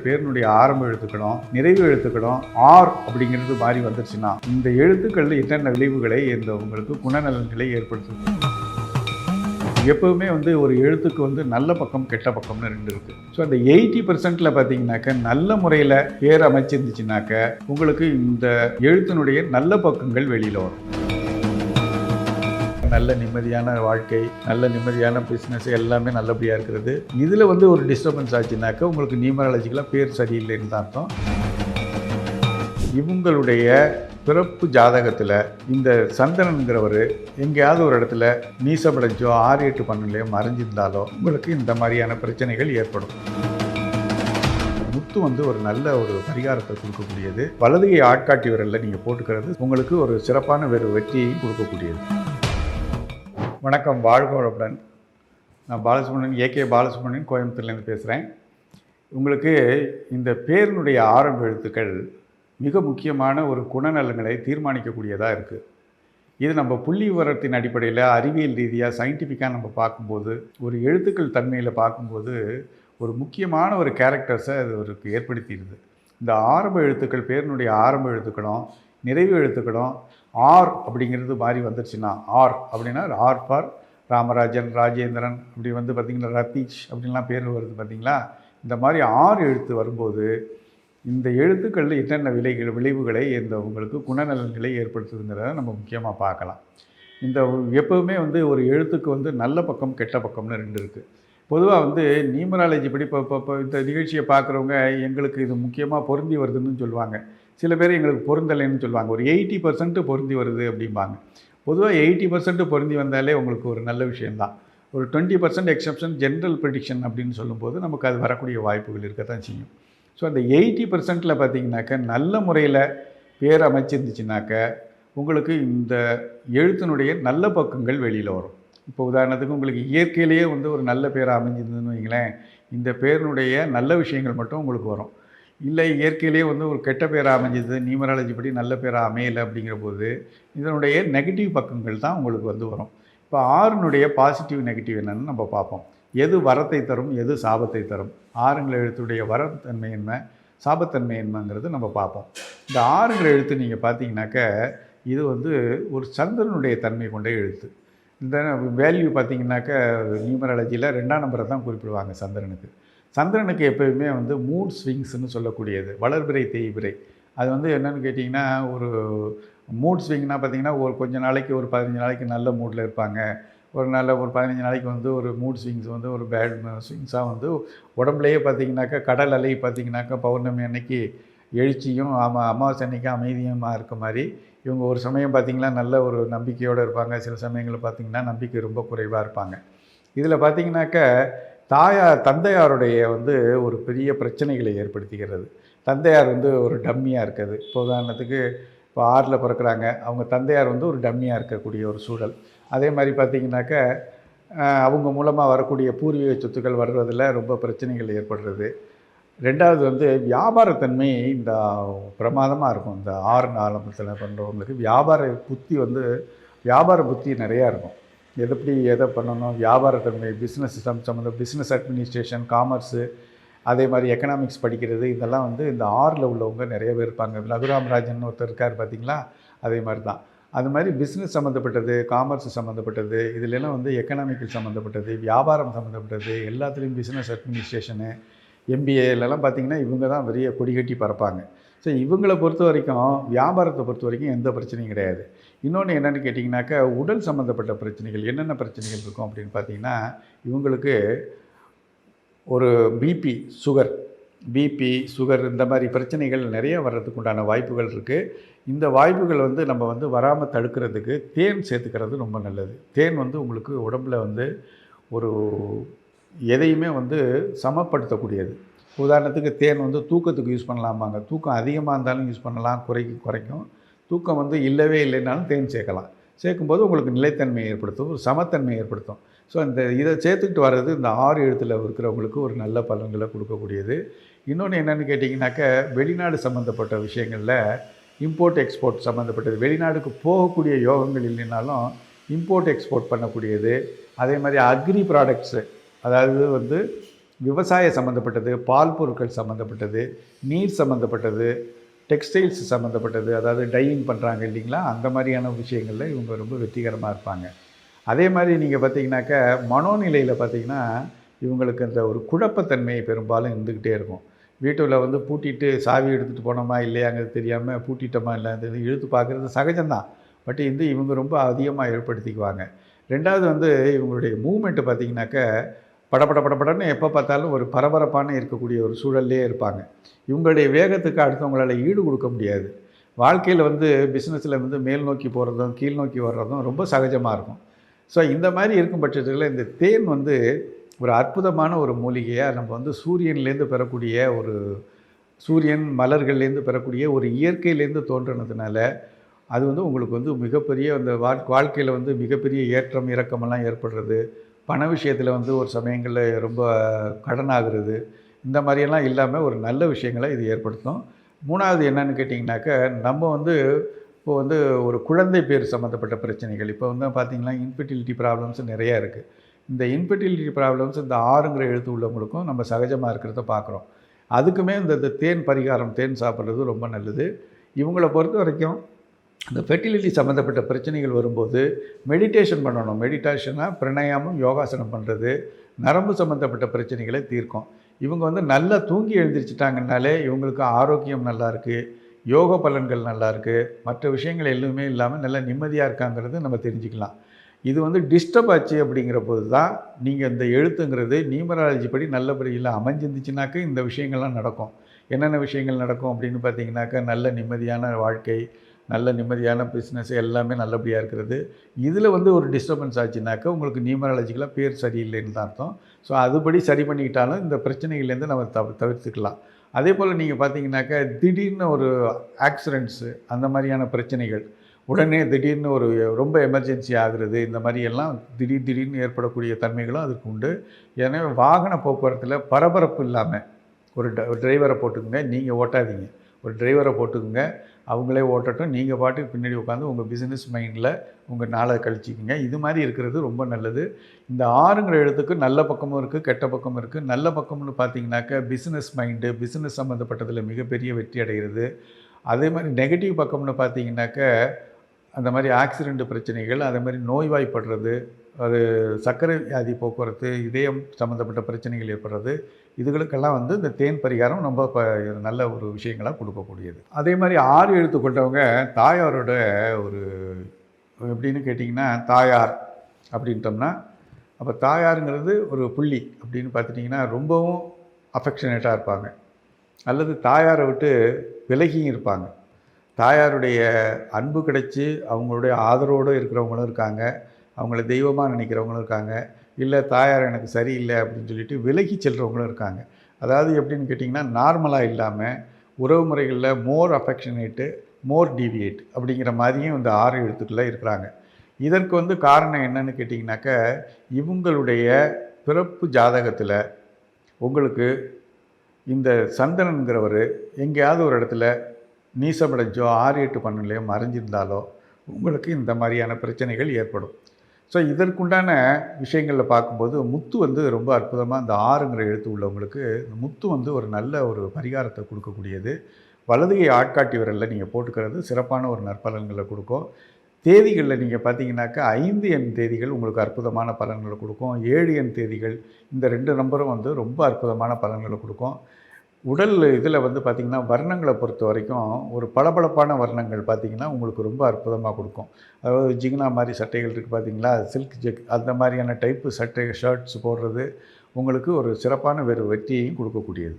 பேரினுடைய ஆரம்ப எழுத்துக்களும் நிறைவு எழுத்துக்களும் ஆர் அப்படிங்கிறது மாறி வந்துருச்சுன்னா இந்த எழுத்துக்களில் என்னென்ன விளைவுகளை இந்த உங்களுக்கு குணநலன்களை ஏற்படுத்துது? எப்பவுமே வந்து ஒரு எழுத்துக்கு வந்து நல்ல பக்கம் கெட்ட பக்கம்னு ரெண்டு இருக்குது ஸோ அந்த எயிட்டி பர்சன்டில் பார்த்தீங்கன்னாக்க நல்ல முறையில் பேர் அமைச்சிருந்துச்சுனாக்க உங்களுக்கு இந்த எழுத்தினுடைய நல்ல பக்கங்கள் வெளியில் வரும். நல்ல நிம்மதியான வாழ்க்கை நல்ல நிம்மதியான பிஸ்னஸ் எல்லாமே நல்லபடியாக இருக்கிறது. இதில் வந்து ஒரு டிஸ்டர்பன்ஸ் ஆச்சுனாக்கா உங்களுக்கு நியூமராலஜிக்கெலாம் பேர் சரியில்லைன்னு தான் அர்த்தம். இவங்களுடைய பிறப்பு ஜாதகத்தில் இந்த சந்திரனுங்கிறவர் எங்கேயாவது ஒரு இடத்துல நீசமடைஞ்சோ ஆறு எட்டு பண்ணலையோ மறைஞ்சிருந்தாலோ உங்களுக்கு இந்த மாதிரியான பிரச்சனைகள் ஏற்படும். முத்து வந்து ஒரு நல்ல ஒரு பரிகாரத்தை கொடுக்கக்கூடியது. வலதுகை ஆட்காட்டி விரலில் நீங்கள் போட்டுக்கிறது உங்களுக்கு ஒரு சிறப்பான வெறு வெற்றியை கொடுக்கக்கூடியது. வணக்கம் வாழ்க நான் பாலசுப்ரமணியன் ஏகே பாலசுப்ரமணியன் கோயம்புத்தூர்லேருந்து பேசுகிறேன் உங்களுக்கு இந்த பேரினுடைய ஆரம்ப எழுத்துக்கள் மிக முக்கியமான ஒரு குணநலங்களை தீர்மானிக்கக்கூடியதாக இருக்குது இது நம்ம புள்ளி விவரத்தின் அடிப்படையில் அறிவியல் ரீதியாக சயின்டிஃபிக்காக நம்ம பார்க்கும்போது ஒரு எழுத்துக்கள் தன்மையில் பார்க்கும்போது ஒரு முக்கியமான ஒரு கேரக்டர்ஸை அது ஒரு ஏற்படுத்திடுது. இந்த ஆரம்ப எழுத்துக்கள் பேரினுடைய ஆரம்ப எழுத்துக்களும் நிறைவு எழுத்துக்களும் ஆர் அப்படிங்கிறது மாறி வந்துருச்சுன்னா ஆர் அப்படின்னா ஆர் ஃபார் ராமராஜன் ராஜேந்திரன் அப்படி வந்து பார்த்திங்கன்னா ரத்தீஷ் அப்படின்லாம் பேர் வருது பார்த்தீங்களா இந்த மாதிரி ஆறு எழுத்து வரும்போது இந்த எழுத்துக்களில் என்னென்ன விலைகள் விளைவுகளை இந்த உங்களுக்கு குணநலன்களை ஏற்படுத்துதுங்கிறத நம்ம முக்கியமாக பார்க்கலாம். இந்த எப்போவுமே வந்து ஒரு எழுத்துக்கு வந்து நல்ல பக்கம் கெட்ட பக்கம்னு ரெண்டு இருக்குது பொதுவாக வந்து நியூமராலஜி படி இப்போ இப்போ இப்போ இந்த நிகழ்ச்சியை பார்க்குறவங்க எங்களுக்கு இது முக்கியமாக பொருந்தி வருதுன்னு சொல்லுவாங்க. சில பேர் எங்களுக்கு பொருந்தலைன்னு சொல்லுவாங்க. ஒரு எயிட்டி பர்சன்ட்டு பொருந்தி வருது அப்படிம்பாங்க. பொதுவாக எயிட்டி பர்சன்ட் பொருந்தி வந்தாலே உங்களுக்கு ஒரு நல்ல விஷயந்தான் ஒரு twenty percent exception general prediction அப்படின்னு சொல்லும்போது நமக்கு அது வரக்கூடிய வாய்ப்புகள் இருக்க தான் செய்யும். ஸோ அந்த எயிட்டி பர்சன்ட்டில் பார்த்தீங்கன்னாக்க நல்ல முறையில் பேர் அமைச்சிருந்துச்சுனாக்க உங்களுக்கு இந்த எழுத்தினுடைய நல்ல பக்கங்கள் வெளியில் வரும். இப்போ உதாரணத்துக்கு உங்களுக்கு இயற்கையிலேயே வந்து ஒரு நல்ல பேர் அமைஞ்சிருந்ததுன்னு வைங்களேன் இந்த பேரினுடைய நல்ல விஷயங்கள் மட்டும் உங்களுக்கு வரும். இல்லை இயற்கையிலேயே வந்து ஒரு கெட்ட பேராக அமைஞ்சது நியூமராலஜி படி நல்ல பேராக அமையலை அப்படிங்கிற போது இதனுடைய நெகட்டிவ் பக்கங்கள் தான் உங்களுக்கு வந்து வரும். இப்போ ஆறுனுடைய பாசிட்டிவ் நெகட்டிவ் என்னென்னு நம்ம பார்ப்போம். எது வரத்தை தரும் எது சாபத்தை தரும்? ஆறுங்கிற எழுத்துடைய வரத்தன்மை என்ன சாபத்தன்மை என்னங்கிறது நம்ம பார்ப்போம். இந்த ஆறுங்கிற எழுத்து நீங்கள் பார்த்தீங்கன்னாக்க இது வந்து ஒரு சந்திரனுடைய தன்மை கொண்ட எழுத்து. இந்த வேல்யூ பார்த்தீங்கன்னாக்க நியூமராலஜியில் ரெண்டாம் நம்பரை தான் குறிப்பிடுவாங்க சந்திரனுக்கு. சந்திரனுக்கு எப்போயுமே வந்து மூட் ஸ்விங்ஸ்னு சொல்லக்கூடியது. வளர்பிறை தேய்பிறை. அது வந்து என்னென்னு கேட்டிங்கன்னா ஒரு மூட் ஸ்விங்னா பார்த்திங்கன்னா ஒரு கொஞ்ச நாளைக்கு ஒரு பதினஞ்சு நாளைக்கு நல்ல மூடில் இருப்பாங்க. ஒரு நல்ல ஒரு பதினஞ்சு நாளைக்கு வந்து ஒரு மூட் ஸ்விங்ஸ் வந்து ஒரு பேட் ஸ்விங்ஸாக வந்து உடம்புலையே பார்த்திங்கனாக்கா கடல் அலை பார்த்திங்கனாக்கா பௌர்ணமி அன்னைக்கு எழுச்சியும் ஆமா அமாவாசை அன்னைக்கு அமைதியுமாக இருக்க மாதிரி இவங்க ஒரு சமயம் பார்த்திங்கன்னா நல்ல ஒரு நம்பிக்கையோடு இருப்பாங்க. சில சமயங்களில் பார்த்திங்கன்னா நம்பிக்கை ரொம்ப குறைவாக இருப்பாங்க. இதில் பார்த்திங்கனாக்கா தாயார் தந்தையாருடைய வந்து ஒரு பெரிய பிரச்சனைகளை ஏற்படுத்திக்கிறது. தந்தையார் வந்து ஒரு டம்மியாக இருக்குது. இப்போ உதாரணத்துக்கு இப்போ ஆறில் பிறக்கிறாங்க. அவங்க தந்தையார் வந்து ஒரு டம்மியாக இருக்கக்கூடிய ஒரு சூழல். அதே மாதிரி பார்த்திங்கனாக்க அவங்க மூலமாக வரக்கூடிய பூர்வீக சொத்துக்கள் வர்றதில் ரொம்ப பிரச்சனைகள் ஏற்படுறது. ரெண்டாவது வந்து வியாபாரத்தன்மை இந்த பிரமாதமாக இருக்கும். இந்த ஆறு நாளத்தில் பண்ணுறவங்களுக்கு வியாபார புத்தி வந்து வியாபார புத்தி நிறையா இருக்கும். எது எப்படி எதை பண்ணணும்? வியாபாரத்தன்மை பிஸ்னஸ் சிஸ்டம் சம்மந்தம் பிஸ்னஸ் அட்மினிஸ்ட்ரேஷன் காமர்ஸு அதே மாதிரி எக்கனாமிக்ஸ் படிக்கிறது இதெல்லாம் வந்து இந்த ஆறில் உள்ளவங்க நிறைய பேர் இருப்பாங்க. ரகுராம் ராஜன் ஒருத்தர் இருக்கார் பார்த்தீங்களா அதே மாதிரி தான். அது மாதிரி பிஸ்னஸ் சம்மந்தப்பட்டது காமர்ஸ் சம்மந்தப்பட்டது இதுலலாம் வந்து எக்கனாமிக்கல் சம்மந்தப்பட்டது வியாபாரம் சம்மந்தப்பட்டது எல்லாத்துலேயும் பிஸ்னஸ் அட்மினிஸ்ட்ரேஷனு எம்பிஏலலாம் பார்த்திங்கன்னா இவங்க தான் பெரிய கொடி கட்டி பறப்பாங்க. ஸோ இவங்களை பொறுத்த வரைக்கும் வியாபாரத்தை பொறுத்த வரைக்கும் எந்த பிரச்சனையும் கிடையாது. இன்னொன்று என்னென்னு கேட்டிங்கனாக்கா உடல் சம்மந்தப்பட்ட பிரச்சனைகள் என்னென்ன பிரச்சனைகள் இருக்கும் அப்படின்னு பார்த்தீங்கன்னா இவங்களுக்கு ஒரு பிபி சுகர் பிபி சுகர் இந்த மாதிரி பிரச்சனைகள் நிறைய வர்றதுக்கு உண்டான வாய்ப்புகள் இருக்குது இந்த வாய்ப்புகள் வந்து நம்ம வந்து வராமல் தடுக்கிறதுக்கு தேன் சேர்த்துக்கிறது ரொம்ப நல்லது. தேன் வந்து உங்களுக்கு உடம்பில் வந்து ஒரு எதையுமே வந்து சமப்படுத்தக்கூடியது. உதாரணத்துக்கு தேன் வந்து தூக்கத்துக்கு யூஸ் பண்ணலாமாங்க தூக்கம் அதிகமாக இருந்தாலும் யூஸ் பண்ணலாம் குறைக்கு குறைக்கும். தூக்கம் வந்து இல்லவே இல்லைனாலும் தேன் சேர்க்கலாம். சேர்க்கும்போது உங்களுக்கு நிலைத்தன்மையை ஏற்படுத்தும் ஒரு சமத்தன்மை ஏற்படுத்தும். ஸோ இந்த இதை சேர்த்துக்கிட்டு வர்றது இந்த ஆறு எழுத்தில் இருக்கிறவங்களுக்கு ஒரு நல்ல பலன்களை கொடுக்கக்கூடியது. இன்னொன்று என்னென்னு கேட்டிங்கனாக்க வெளிநாடு சம்மந்தப்பட்ட விஷயங்களில் இம்போர்ட் எக்ஸ்போர்ட் சம்மந்தப்பட்டது வெளிநாடுக்கு போகக்கூடிய யோகங்கள் இல்லைனாலும் இம்போர்ட் எக்ஸ்போர்ட் பண்ணக்கூடியது. அதே மாதிரி அக்ரி ப்ராடக்ட்ஸு அதாவது வந்து விவசாய சம்மந்தப்பட்டது பால் பொருட்கள் சம்மந்தப்பட்டது நீர் சம்மந்தப்பட்டது டெக்ஸ்டைல்ஸ் சம்மந்தப்பட்டது அதாவது டையிங் பண்ணுறாங்க இல்லைங்களா? அந்த மாதிரியான விஷயங்களில் இவங்க ரொம்ப வெற்றிகரமாக இருப்பாங்க. அதே மாதிரி நீங்கள் பார்த்தீங்கன்னாக்க மனோநிலையில் பார்த்தீங்கன்னா இவங்களுக்கு அந்த ஒரு குழப்பத்தன்மை பெரும்பாலும் இருந்துக்கிட்டே இருக்கும். வீட்டில் வந்து பூட்டிட்டு சாவி எடுத்துகிட்டு போனோமா இல்லையாங்கிறது தெரியாமல் பூட்டிட்டோமா இல்லை அந்த இது இழுத்து பார்க்குறது சகஜம்தான். பட் இது இவங்க ரொம்ப அதிகமாக ஏற்படுத்திக்குவாங்க. ரெண்டாவது வந்து இவங்களுடைய மூமெண்ட்டு பார்த்தீங்கன்னாக்க படபட படபடன்னு எப்போ பார்த்தாலும் ஒரு பரபரப்பான இருக்கக்கூடிய ஒரு சூழல்லே இருப்பாங்க. இவங்களுடைய வேகத்துக்கு அடுத்தவங்களால் ஈடு கொடுக்க முடியாது. வாழ்க்கையில் வந்து பிஸ்னஸில் வந்து மேல் நோக்கி போகிறதும் கீழ் நோக்கி வர்றதும் ரொம்ப சகஜமாக இருக்கும். ஸோ இந்த மாதிரி இருக்கும் பட்சத்தில் இந்த தேன் வந்து ஒரு அற்புதமான ஒரு மூலிகையாக நம்ம வந்து சூரியன்லேருந்து பெறக்கூடிய ஒரு சூரியன் மலர்கள்லேருந்து பெறக்கூடிய ஒரு இயற்கையிலேருந்து தோன்றினதுனால அது வந்து உங்களுக்கு வந்து மிகப்பெரிய அந்த வாழ் வாழ்க்கையில் வந்து மிகப்பெரிய ஏற்றம் இறக்கமெல்லாம் ஏற்படுறது. பண விஷயத்தில் வந்து ஒரு சமயங்களில் ரொம்ப கடனாகிறது இந்த மாதிரியெல்லாம் இல்லாமல் ஒரு நல்ல விஷயங்களை இது ஏற்படுத்தும். மூணாவது என்னன்னு கேட்டிங்கனாக்கா நம்ம வந்து இப்போ வந்து ஒரு குழந்தை பேர் சம்மந்தப்பட்ட பிரச்சனைகள். இப்போ வந்து பார்த்திங்கன்னா இன்ஃபர்டிலிட்டி ப்ராப்ளம்ஸ் நிறையா இருக்குது இந்த இன்ஃபர்டிலிட்டி ப்ராப்ளம்ஸ் இந்த ஆறுங்கிற எழுத்து உள்ளவங்களுக்கும் நம்ம சகஜமாக இருக்கிறத பார்க்குறோம் அதுக்குமே இந்த தேன் பரிகாரம் தேன் சாப்பிட்றது ரொம்ப நல்லது. இவங்களை பொறுத்த வரைக்கும் இந்த ஃபெர்டிலிட்டி சம்மந்தப்பட்ட பிரச்சனைகள் வரும்போது மெடிடேஷன் பண்ணணும். மெடிடேஷனாக பிரணயாமம் யோகாசனம் பண்ணுறது நரம்பு சம்மந்தப்பட்ட பிரச்சனைகளை தீர்க்கும். இவங்க வந்து நல்லா தூங்கி எழுந்திரிச்சிட்டாங்கனாலே இவங்களுக்கு ஆரோக்கியம் நல்லா இருக்குது யோக பலன்கள் நல்லா இருக்குது மற்ற விஷயங்கள் எதுவுமே இல்லாமல் நல்லா நிம்மதியாக இருக்காங்கிறது நம்ம தெரிஞ்சுக்கலாம். இது வந்து டிஸ்டர்ப் ஆச்சு அப்படிங்கிற போது தான் நீங்கள் இந்த எழுத்துங்கிறது நியூமராலஜி படி நல்லபடியில் அமைஞ்சிருந்துச்சுனாக்க இந்த விஷயங்கள்லாம் நடக்கும். என்னென்ன விஷயங்கள் நடக்கும் அப்படின்னு பார்த்தீங்கன்னாக்கா நல்ல நிம்மதியான வாழ்க்கை நல்ல நிம்மதியான பிஸ்னஸ் எல்லாமே நல்லபடியாக இருக்கிறது. இதில் வந்து ஒரு டிஸ்டர்பன்ஸ் ஆச்சுனாக்கா உங்களுக்கு நியூமராலஜிக்கலாக பேர் சரியில்லைன்னு தான் அர்த்தம். ஸோ அதுபடி சரி பண்ணிக்கிட்டாலும் இந்த பிரச்சனைகள்லேருந்து நம்ம தவ தவிர்த்துக்கலாம். அதே போல் நீங்கள் பார்த்தீங்கன்னாக்கா திடீர்னு ஒரு ஆக்சிடெண்ட்ஸு அந்த மாதிரியான பிரச்சனைகள் உடனே திடீர்னு ஒரு ரொம்ப எமர்ஜென்சி ஆகுறது இந்த மாதிரி எல்லாம் திடீர் திடீர்னு ஏற்படக்கூடிய தன்மைகளும் அதுக்கு உண்டு. எனவே வாகன போக்குவரத்தில் பரபரப்பு இல்லாமல் ஒரு டிரைவரை போட்டுக்கோங்க நீங்கள் ஓட்டாதீங்க. ஒரு டிரைவரை போட்டுக்கோங்க. அவங்களே ஓட்டட்டும். நீங்கள் பாட்டுக்கு பின்னாடி உட்காந்து உங்கள் பிஸ்னஸ் மைண்டில் உங்கள் நாளை கழிச்சிக்கிங்க. இது மாதிரி இருக்கிறது ரொம்ப நல்லது. இந்த ஆறுங்கிற எழுத்துக்கு நல்ல பக்கமும் இருக்குது கெட்ட பக்கமும் இருக்குது நல்ல பக்கம்னு பார்த்தீங்கன்னாக்க பிஸ்னஸ் மைண்டு பிஸ்னஸ் சம்மந்தப்பட்டதில் மிகப்பெரிய வெற்றி அடைகிறது. அதே மாதிரி நெகட்டிவ் பக்கம்னு பார்த்தீங்கன்னாக்க அந்த மாதிரி ஆக்சிடெண்ட் பிரச்சனைகள் அதே மாதிரி நோய்வாய்ப்படுறது அது சர்க்கரை வியாதி போக்குவரத்து இதயம் சம்மந்தப்பட்ட பிரச்சனைகள் ஏற்படுறது இதுகளுக்கெல்லாம் வந்து இந்த தேன் பரிகாரம் ரொம்ப இப்போ நல்ல ஒரு விஷயங்களாக கொடுக்கக்கூடியது. அதே மாதிரி ஆறு எழுத்து கொண்டவங்க தாயாரோட ஒரு எப்படின்னு கேட்டிங்கன்னா தாயார் அப்படின்ட்டோம்னா அப்போ தாயாருங்கிறது ஒரு புள்ளி அப்படின்னு பார்த்துட்டிங்கன்னா ரொம்பவும் அஃபெக்ஷனேட்டாக இருப்பாங்க. அல்லது தாயாரை விட்டு விலகியும் இருப்பாங்க. தாயாருடைய அன்பு கிடைச்சி அவங்களுடைய ஆதரவோடு இருக்கிறவங்களும் இருக்காங்க. அவங்கள தெய்வமாக நினைக்கிறவங்களும் இருக்காங்க. இல்லை தாயார் எனக்கு சரியில்லை அப்படின்னு சொல்லிட்டு விலகி செல்கிறவங்களும் இருக்காங்க. அதாவது எப்படின்னு கேட்டிங்கன்னா நார்மலாக இல்லாமல் உறவு முறைகளில் மோர் அஃபெக்ஷனேட்டு மோர் டிவியேட் அப்படிங்கிற மாதிரியும் இந்த ஆறு எழுத்துக்களில் இருக்கிறாங்க. இதற்கு வந்து காரணம் என்னன்னு கேட்டிங்கனாக்க இவங்களுடைய பிறப்பு ஜாதகத்தில் உங்களுக்கு இந்த சந்தனங்கிறவர் எங்கேயாவது ஒரு இடத்துல நீசமடைஞ்சோ ஆறு எட்டு பண்ணலையோ மறைஞ்சிருந்தாலோ உங்களுக்கு இந்த மாதிரியான பிரச்சனைகள் ஏற்படும். ஸோ இதற்குண்டான விஷயங்களில் பார்க்கும்போது முத்து வந்து ரொம்ப அற்புதமாக இந்த ஆறுங்கிற எழுத்து உள்ளவங்களுக்கு இந்த முத்து வந்து ஒரு நல்ல ஒரு பரிகாரத்தை கொடுக்கக்கூடியது. வலதுகை ஆட்காட்டி விரலில் நீங்கள் போட்டுக்கிறது சிறப்பான ஒரு நற்பலன்களை கொடுக்கும். தேதிகளில் நீங்கள் பார்த்தீங்கன்னாக்கா ஐந்து எண் தேதிகள் உங்களுக்கு அற்புதமான பலன்களை கொடுக்கும். ஏழு எண் தேதிகள் இந்த ரெண்டு நம்பரும் வந்து ரொம்ப அற்புதமான பலன்களை கொடுக்கும். உடல் இதில் வந்து பார்த்திங்கன்னா வர்ணங்களை பொறுத்த வரைக்கும் ஒரு பளபளப்பான வர்ணங்கள் பார்த்திங்கன்னா உங்களுக்கு ரொம்ப அற்புதமாக கொடுக்கும். அதாவது ஜிகினா மாதிரி சட்டைகள் இருக்குது பார்த்தீங்களா? சில்க் ஜெக் அந்த மாதிரியான டைப்பு சட்டை ஷர்ட்ஸ் போடுறது உங்களுக்கு ஒரு சிறப்பான வேறு வெற்றியையும் கொடுக்கக்கூடியது.